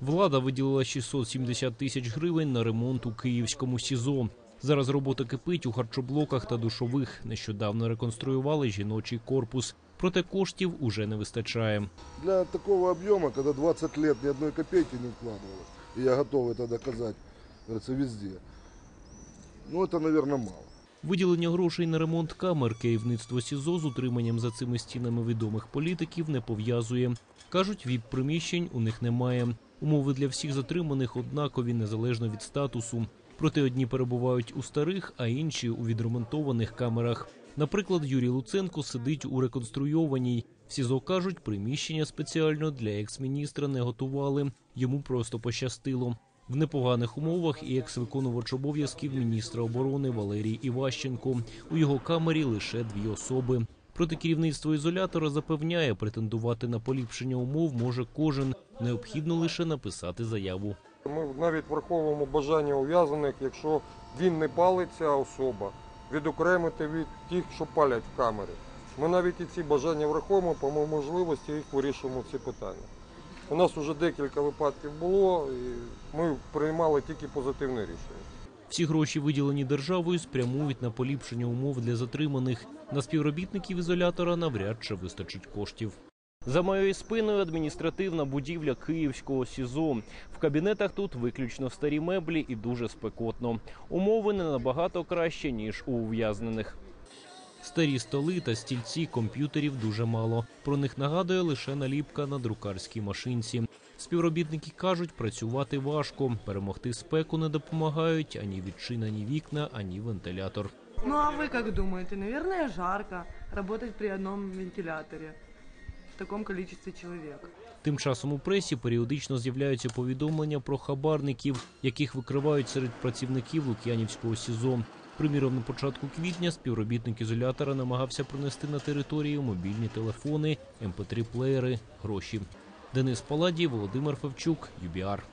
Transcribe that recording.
Влада виділила 670 тисяч гривень на ремонт у київському СІЗО. Зараз робота кипить у харчоблоках та душових. Нещодавно реконструювали жіночий корпус. Проте коштів уже не вистачає. Для такого объема, когда 20 лет ни одной копейки не вкладывалось, и я готов это доказать, говорится, везде, ну это, наверное, мало. Виділення грошей на ремонт камер керівництво СІЗО з утриманням за цими стінами відомих політиків не пов'язує. Кажуть, віп-приміщень у них немає. Умови для всіх затриманих однакові незалежно від статусу. Проте одні перебувають у старих, а інші у відремонтованих камерах. Наприклад, Юрій Луценко сидить у реконструйованій. СІЗО кажуть, приміщення спеціально для екс-міністра не готували. Йому просто пощастило. В непоганих умовах і екс-виконувач обов'язків міністра оборони Валерій Іващенко. У його камері лише дві особи. Проте керівництво ізолятора запевняє, претендувати на поліпшення умов може кожен. Необхідно лише написати заяву. Ми навіть враховуємо бажання ув'язаних, якщо він не палить ця особа, відокремити від тих, що палять в камері. Ми навіть і ці бажання враховуємо, по можливості їх вирішуємо ці питання. У нас вже декілька випадків було, і ми приймали тільки позитивне рішення. Всі гроші, виділені державою, спрямують на поліпшення умов для затриманих. На співробітників ізолятора навряд чи вистачить коштів. За моєю спиною адміністративна будівля Київського СІЗО. В кабінетах тут виключно старі меблі і дуже спекотно. Умови не набагато краще ніж у ув'язнених. Старі столи та стільці комп'ютерів дуже мало. Про них нагадує лише наліпка на друкарській машинці. Співробітники кажуть, працювати важко. Перемогти спеку не допомагають ані відчинені вікна, ані вентилятор. Ну а вы как думаете? Наверное, жарко работать при одном вентиляторе в таком количестве человек. Тим часом у пресі періодично з'являються повідомлення про хабарників, яких викривають серед працівників Лук'янівського СІЗО. Приміром, на початку квітня співробітник ізолятора намагався принести на територію мобільні телефони, mp 3 плеєри, гроші. Денис Паладій, Володимир Февчук, ЮБІАР.